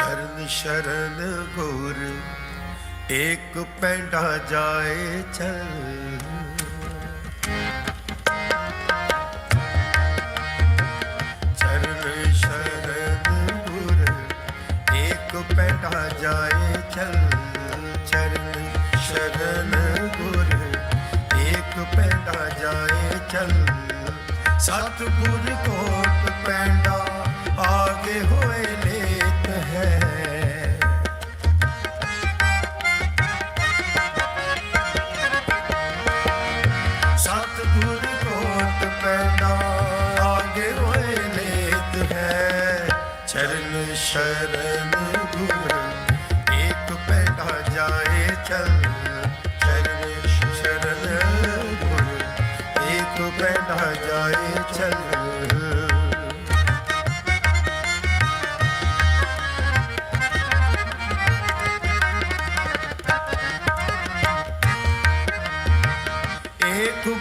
ਸ਼ਰਨ ਸ਼ਰਨ ਗੁਰ ਇੱਕ ਪੈਂਡਾ ਜਾਏ ਚਲ। ਚਰਨ, ਸ਼ਰਨ ਗੁਰ, ਏਕ ਪੈਂਡਾ ਜਾਏ ਚਲ। ਚਰਨ, ਸ਼ਰਨ ਗੁਰ, ਏਕ ਪੈਂਡਾ ਜਾਏ ਚਲ। ਸਤਿਗੁਰ ਕੋਟ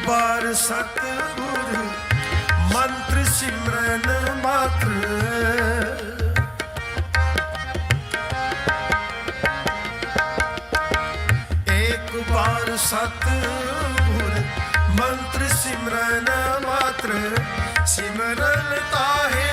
ਬਾਰ ਸਤਿਗੁਰ ਮੰਤਰ ਸਿਮਰਨ ਮਾਤਰ ਸਤਿਗੁਰ ਮੰਤਰ ਸਿਮਰਨ ਮਾਤਰ ਸਿਮਰਨ ਤਾਹੇ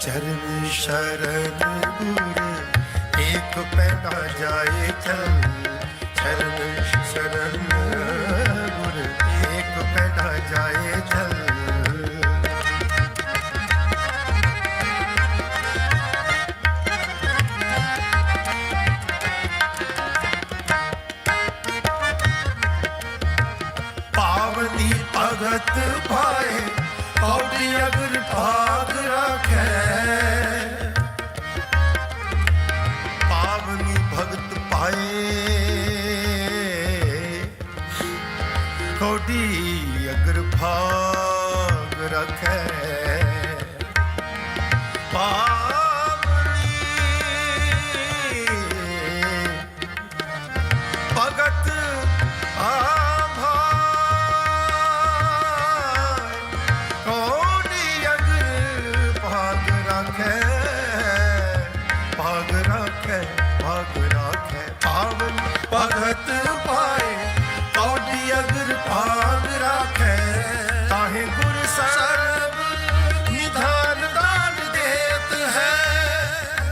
ਚਰਨ ਸ਼ਰਨ ਗੁਰ ਇੱਕ ਪੈਦਾ ਜਾਏ ਚਲ ਚਰਨ ਸ਼ਰਨ ਗੁਰ ਇੱਕ ਪੈਂਡਾ ਜਾਏ ਚਲ ਭਗਤ ਭਾਏ ਕੋਡੀ ਅਗਰ ਭਾਗ ਰੱਖੈ। ਪਾਵਨੀ ਭਗਤ ਆਭਾ ਕੋਡੀ ਅਗਰ ਭਾਗ ਰੱਖੈ ਭਾਗ ਰੱਖੈ ਭਾਗ ਰੱਖੈ। ਪਾਵਨ ਭਗਤ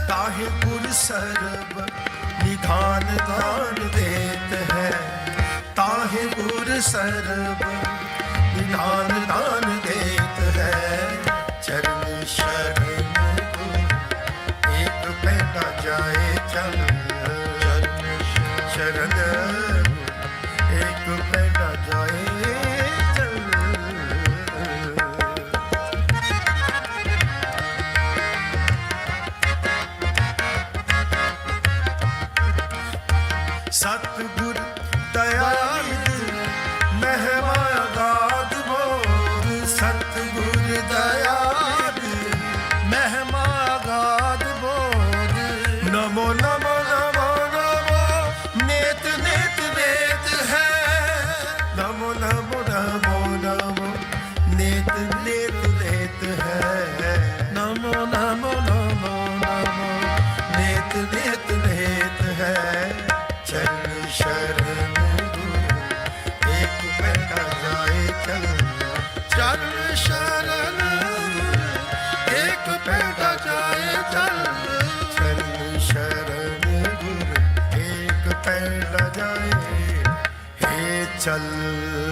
ਤਾਹੇ ਗੁਰ ਸਰਬ, ਨਿਧਾਨ ਦਾਨ ਦੇਤ ਹੈ। ਤਾਹੇ ਗੁਰ ਸਰਬ, ਨਿਧਾਨ ਦਾਨ ਦੇਤ ਹੈ। ਚਰਨ ਸ਼ਰਨ ਇੱਕ ਪੈਂਡਾ ਜਾਏ ਚਲ ਚਰਨ ਸ਼ਰਨ ਸਤਿਗੁਰ ਦਇਆਲ ਮਹਿਮਾ ਗੁਰ